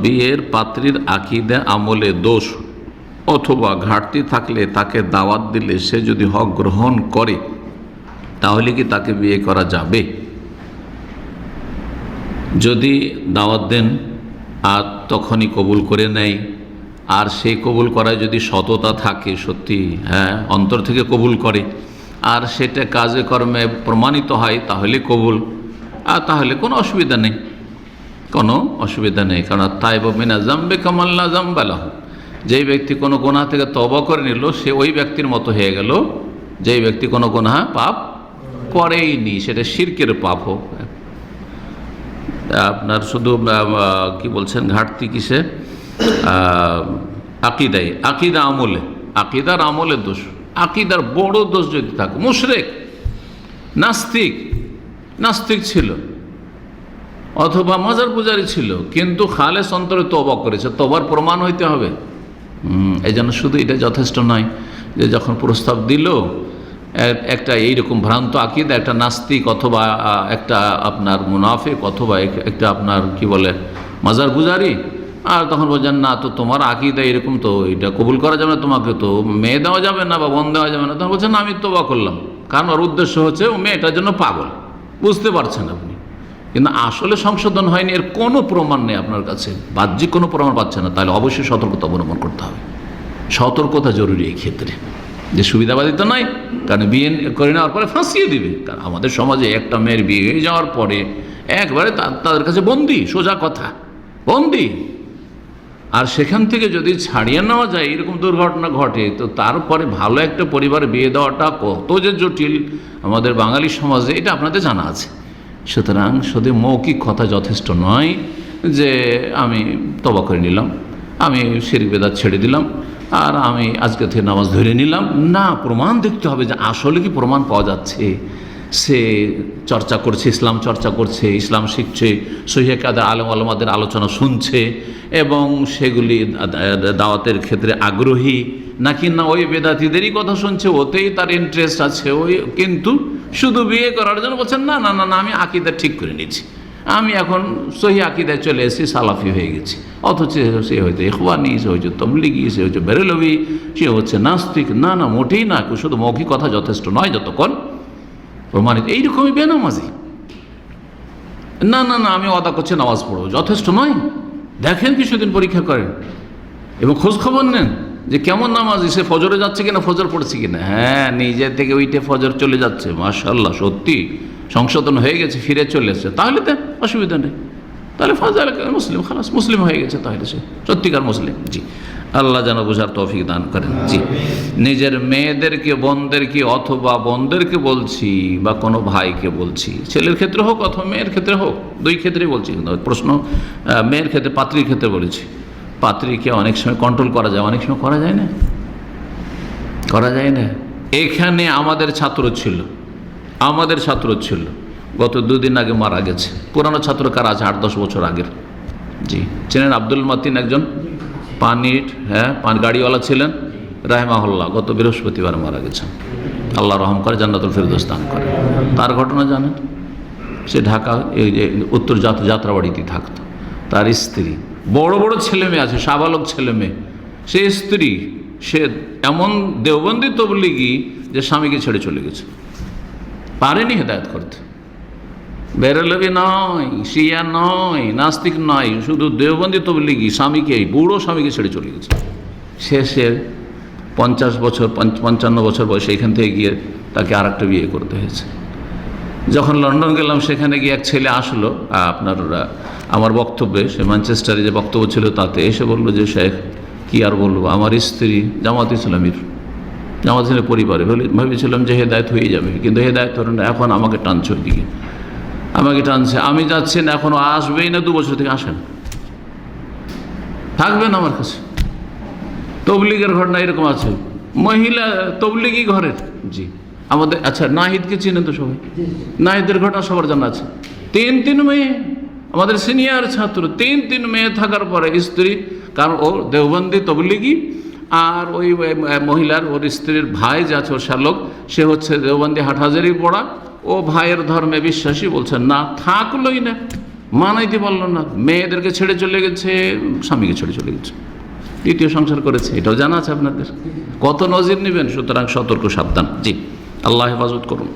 বিয়ের পাত্রীর আকিদে আমলে দোষ অথবা ঘাটতি থাকলে তাকে দাওয়াত দিলে সে যদি হক গ্রহণ করে, তাহলে কি তাকে বিয়ে করা যাবে? যদি দাওয়াত দেন, আর তখনই কবুল করে নেয়। আর সেই কবুল করায় যদি সততা থাকে, সত্যি হ্যাঁ অন্তর থেকে কবুল করে। আর সেটা কাজে কর্মে প্রমাণিত হয়, তাহলে কবুল। আর তাহলে কোনো অসুবিধা নেই। কোনো অসুবিধা নেই। কারণ তাই মিনা জাম্বে কামাল্লা জাম্বালাহ যেই ব্যক্তি কোনো গোনা থেকে তবা করে নিল, সে ওই ব্যক্তির মতো হয়ে গেল। যেই ব্যক্তি কোনো গোনা পাপ করেইনি সেটা শিরকের পাপ হোক। আপনার শুধু কি বলছেন, ঘাটতি কিসে আকিদাই। আকিদা আমলে। আকিদার আমলের দোষ। আকিদার বড় দোষ যদি থাকে, মুশরেক, নাস্তিক নাস্তিক ছিল। অথবা মজার পূজারি ছিল, কিন্তু খালেস অন্তরে তবা করেছে। তবার প্রমাণ হইতে হবে। এই জন্য শুধু এটা যথেষ্ট নয় যে যখন প্রস্তাব দিল একটা এইরকম ভ্রান্ত আকিদা, একটা নাস্তিক অথবা একটা আপনার মুনাফিক অথবা এক- একটা আপনার কি বলে, মাজার পূজারি, আর তখন বলছেন, না, তো তোমার আকিদা এরকম তো, এটা কবুল করা যাবে না তোমাকে তো, মেয়ে দেওয়া যাবে না বা বন দেওয়া যাবে না। তখন বলছেন আমি তোবা করলাম। কারণ ওর উদ্দেশ্য হচ্ছে, ও মেয়েটার জন্য পাগল। বুঝতে পারছেন আপনি। কিন্তু আসলে সংশোধন হয়নি, এর কোনো প্রমাণ নেই আপনার কাছে। বাহ্যিক কোনো প্রমাণ পাচ্ছে না, তাহলে অবশ্যই সতর্কতা অবলম্বন করতে হবে। সতর্কতা জরুরি এই ক্ষেত্রে। যে সুবিধাবাদী তো নয়, কারণ বিয়ে করে নেওয়ার পরে ফাঁসিয়ে দিবে। কারণ আমাদের সমাজে একটা মেয়ের বিয়ে হয়ে যাওয়ার পরে একবারে তাদের কাছে বন্দি, সোজা কথা। বন্দি। আর সেখান থেকে যদি ছাড়িয়ে নেওয়া যায়, এরকম দুর্ঘটনা ঘটে, তো তারপরে ভালো একটা পরিবারে বিয়ে দেওয়াটা কত যে জটিল। আমাদের বাঙালি সমাজে এটা আপনাদের জানা আছে। সুতরাং শুধু মৌখিক কথা যথেষ্ট নয় যে আমি তবা করে নিলাম, আমি শিরিক বেদাত ছেড়ে দিলাম, আর আমি আজকে থেকে নামাজ ধরে নিলাম। না, প্রমাণ দেখতে হবে যে আসলে কি প্রমাণ পাওয়া যাচ্ছে। সে চর্চা করছে, ইসলাম চর্চা করছে, ইসলাম শিখছে সহিয়া কাদের আলম আলমাদের আলোচনা শুনছে, এবং সেগুলি দাওয়াতের ক্ষেত্রে আগ্রহী। নাকি না ওই বেদাতিদেরই কথা শুনছে, ওতেই তার ইন্টারেস্ট আছে, ওই কিন্তু শুধু বিয়ে করার জন্য বলছেন, না না না না, আমি আকিদা ঠিক করে নিয়েছি। আমি এখন সহি আকিদায় চলে এসেছি, সালাফি হয়ে গেছি। অথচ সে হয়তো এখওয়ানি সে হচ্ছে তবলিগি, সে হচ্ছে বেরেলবি সে হচ্ছে নাস্তিক। না না, মোটেই না, শুধু মৌখিক কথা যথেষ্ট নয় যতক্ষণ প্রমাণিত। এইরকমই বেনামাজি। না না না, আমি অদা করছি নামাজ পড়ব। যথেষ্ট নয়। দেখেন কিছুদিন পরীক্ষা করেন এবং খোঁজ খবর নেন। যে কেমন নামাজ সে ফজরে যাচ্ছে কিনা, ফজর পড়ছে কিনা? হ্যাঁ নিজে থেকে ওইটে ফজর চলে যাচ্ছে মাশাল্লাহ সত্যি। সংশোধন হয়ে গেছে, ফিরে চলে এসছে। তাহলে তো অসুবিধা নেই। তাহলে ফাজাল মুসলিম, খালাস, মুসলিম হয়ে গেছে তাহলে সে। সত্যিকার মুসলিম, জি। আল্লাহ যেন বোঝার তৌফিক দান করেন, জি। নিজের মেয়েদেরকে, বোনদেরকে অথবা বোনদেরকে বলছি বা কোনো ভাইকে বলছি, ছেলের ক্ষেত্রে হোক অথবা মেয়ের ক্ষেত্রে হোক, দুই ক্ষেত্রেই বলছি প্রশ্ন মেয়ের ক্ষেত্রে, পাত্রীর ক্ষেত্রে বলেছি। পাত্রীকে অনেক সময় কন্ট্রোল করা যায়, অনেক সময় করা যায় না? করা যায় না? এখানে আমাদের ছাত্র ছিল, আমাদের ছাত্র ছিল। গত দুদিন আগে মারা গেছে। পুরানো ছাত্র কার আছে? আট, দশ বছর আগের। জি, চেনেন আব্দুল মাতিন একজন? পানির হ্যাঁ পান গাড়িওয়ালা ছিলেন? রাহেমাহল্লা গত বৃহস্পতিবার মারা গেছেন আল্লাহ রহম করে, জান্নাতুল ফেরদোস দান করে। তার ঘটনা জানেন? সে ঢাকা, এই যে উত্তর যাত্রাবাড়িতে থাকতো। তার স্ত্রী বড় বড় ছেলে মেয়ে আছে, সাবালক ছেলে মেয়ে সে স্ত্রী, সে এমন দেওবন্দি তবলিগি যে স্বামীকে ছেড়ে চলে গেছে। পারেনি হেদায়ত করতে। বেরলবি নয়, শিয়া নয়, নাস্তিক নয়, শুধু দেওবন্দি তবলিগি স্বামীকে বুড়ো স্বামীকে ছেড়ে চলে গেছে। সে সে পঞ্চাশ বছর পঞ্চান্ন বছর বয়সে এখান থেকে গিয়ে তাকে আর একটা বিয়ে করতে হয়েছে। যখন লন্ডন গেলাম, সেখানে গিয়ে এক ছেলে আসলো আপনার আমার বক্তব্যে সে ম্যানচেস্টারে যে বক্তব্য ছিল তাতে এসে বলল যে শেখ কি আর বলব? আমার স্ত্রী জামাত ইসলামীর জামাত ইসলামের পরিবারে। ভেবে- ভেবেছিলাম যে হেদায়ত হয়ে যাবে। কিন্তু হেদায়ত হলো না এখন আমাকে টানছে ওইদিকে। আমাকে টানছে। আমি যাচ্ছি না এখনও আসবেই না দু বছর থেকে আসেন থাকবেন আমার কাছে। তবলিগের ঘটনা এরকম আছে। মহিলা তবলিগি ঘরের। জি। আমাদের আচ্ছা নাহিদকে চিনেন তো সবাই? নাহিদের ঘটনা সবার জানা আছে। তিন তিন মেয়ে। আমাদের সিনিয়র ছাত্র, তিন তিন মেয়ে থাকার পরে স্ত্রী, কারণ ও দেওবন্দি তবলিগি, আর ওই মহিলার, ওর স্ত্রীর ভাই যা ওর শালক, সে হচ্ছে দেওবন্দি হাটহাজারি পড়া। ও ভাইয়ের ধর্মে বিশ্বাসী বলছেন না, থাকলোই না। মানাইতে পারল না। মেয়েদেরকে ছেড়ে চলে গেছে, স্বামীকে ছেড়ে চলে গেছে। দ্বিতীয় সংসার করেছে। এটাও জানা আছে আপনাদের। কত নজির নেবেন? সুতরাং সতর্ক, সাবধান। জি, আল্লাহ হেফাজত করুন।